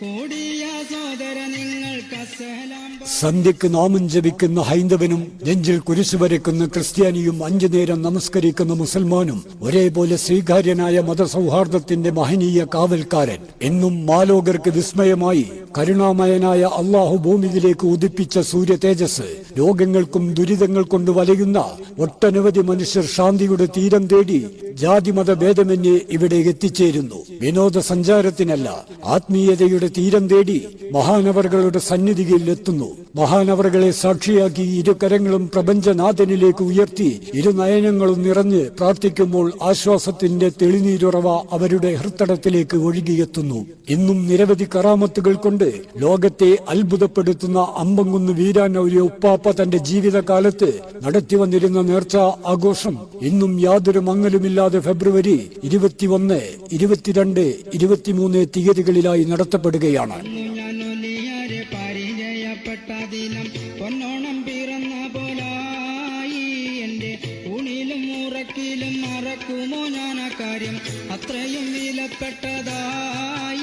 കൂടിയ സന്ധ്യക്ക് നാമം ജപിക്കുന്ന ഹൈന്ദവനും നെഞ്ചിൽ കുരിശു വരയ്ക്കുന്ന ക്രിസ്ത്യാനിയും അഞ്ചു നേരം നമസ്കരിക്കുന്ന മുസൽമാനും ഒരേപോലെ സ്വീകാര്യനായ മതസൗഹാർദ്ദത്തിന്റെ മഹനീയ കാവൽക്കാരൻ. എന്നും മാലോകർക്ക് വിസ്മയമായി കരുണാമയനായ അള്ളാഹു ഭൂമിയിലേക്ക് ഉദിപ്പിച്ച സൂര്യ തേജസ് രോഗങ്ങൾക്കും ദുരിതങ്ങൾ കൊണ്ട് വലയുന്ന ഒട്ടനവധി മനുഷ്യർ ശാന്തിയുടെ തീരം തേടി ജാതിമത ഭേദമന്യേ ഇവിടെ എത്തിച്ചേരുന്നു. വിനോദസഞ്ചാരത്തിനല്ല ആത്മീയതയുടെ തീരം തേടി മഹാനവറുകളുടെ സന്നിധിയിൽ എത്തുന്നു. മഹാനവറുകളെ സാക്ഷിയാക്കി ഇരുകരങ്ങളും പ്രപഞ്ചനാഥനിലേക്ക് ഉയർത്തി ഇരുനയനങ്ങളും നിറഞ്ഞ് പ്രാർത്ഥിക്കുമ്പോൾ ആശ്വാസത്തിന്റെ തെളിനീരുറവ അവരുടെ ഹൃത്തടത്തിലേക്ക് ഒഴുകിയെത്തുന്നു. ഇന്നും നിരവധി കറാമത്തുകൾ കൊണ്ട് ലോകത്തെ അത്ഭുതപ്പെടുത്തുന്ന അമ്പങ്കുന്ന് ഒരു ഉപ്പാപ്പ തന്റെ ജീവിതകാലത്ത് നടത്തി വന്നിരുന്ന നേർച്ച ആഘോഷം ഇന്നും യാതൊരു മങ്ങലുമില്ലാതെ ഫെബ്രുവരി ഇരുപത്തിയൊന്ന് ഇരുപത്തിരണ്ട് ഇരുപത്തിമൂന്ന് തീയതികളിലായി നടത്തപ്പെടുകയാണ്. മറക്കുമോ ഞാൻ കാര്യം? അത്രയും വിലപ്പെട്ടതായി.